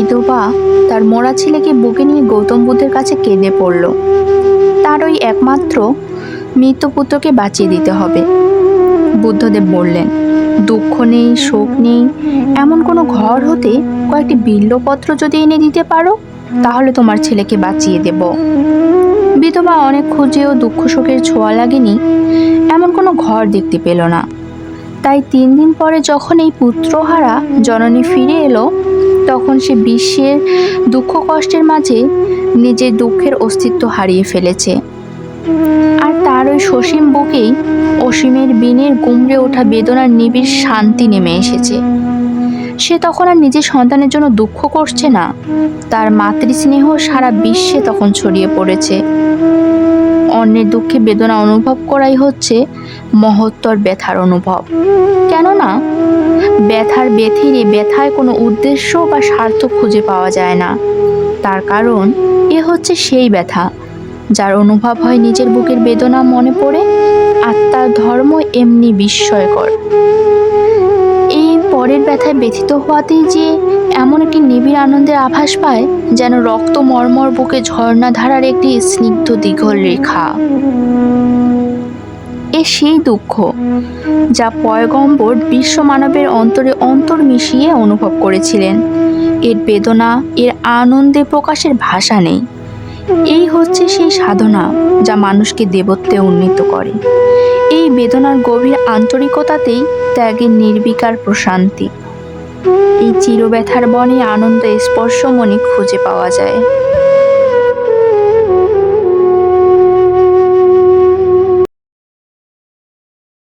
বিধবা তার মরা ছেলেকে বুকে নিয়ে গৌতম বুদ্ধের কাছে কেঁদে পড়ল। তার ওই একমাত্র মৃত পুত্রকে বাঁচিয়ে দিতে হবে। বুদ্ধদেব বললেন, দুঃখ নেই, শোক নেই। এমন কোনো ঘর হতে কয়েকটি বিল্লপত্র যদি এনে দিতে পারো, তাহলে তোমার ছেলেকে বাঁচিয়ে দেব। বিধবা অনেক খুঁজেও দুঃখ শোকের ছোঁয়া লাগেনি। এমন কোনো ঘর দেখতে পেল না। তাই তিন দিন পরে যখন এই পুত্রহারা জননী ফিরে এলো, তখন সে বিশ্বের দুঃখ কষ্টের মাঝে নিজের দুঃখের অস্তিত্ব হারিয়ে ফেলেছে। আর তার ওই সসীম বুকেই অসীমের বিনের গুমড়ে ওঠা বেদনার নিবিড় শান্তি নেমে এসেছে। সে তখন আর নিজের সন্তানের জন্য দুঃখ করছে না। তার মাতৃস্নেহ সারা বিশ্বে তখন ছড়িয়ে পড়েছে। অন্যের দুঃখে বেদনা অনুভব করাই হচ্ছে মহত্তর ব্যথার অনুভব। কেননা, ব্যথার ব্যথিরে ব্যথায় কোনো উদ্দেশ্য বা স্বার্থ খুঁজে পাওয়া যায় না। তার কারণ, এ হচ্ছে সেই ব্যথা, যার অনুভব হয় নিজের বুকের বেদনা মনে পড়ে, আত্মার ধর্ম এমনি বিস্ময়কর। পরের ব্যথায় ব্যথিত হওয়াতেই যে এমন একটি নিবিড় আনন্দের আভাস পায়, যেন রক্ত মর্মর বুকে ঝর্ণা ধারার একটি স্নিগ্ধ দীঘল রেখা। এ সেই দুঃখ, যা পয়গম্বর বিশ্ব মানবের অন্তরে অন্তর মিশিয়ে অনুভব করেছিলেন। এর বেদনা, এর আনন্দে প্রকাশের ভাষা নেই। এই হচ্ছে সেই সাধনা, যা মানুষকে দেবত্বে উন্নীত করে। এই বেদনার গভীর আন্তরিকতাতেই ত্যাগের নির্বিকার প্রশান্তি। এই চিরব্যথার বনে আনন্দ স্পর্শ মনে খুঁজে পাওয়া যায়।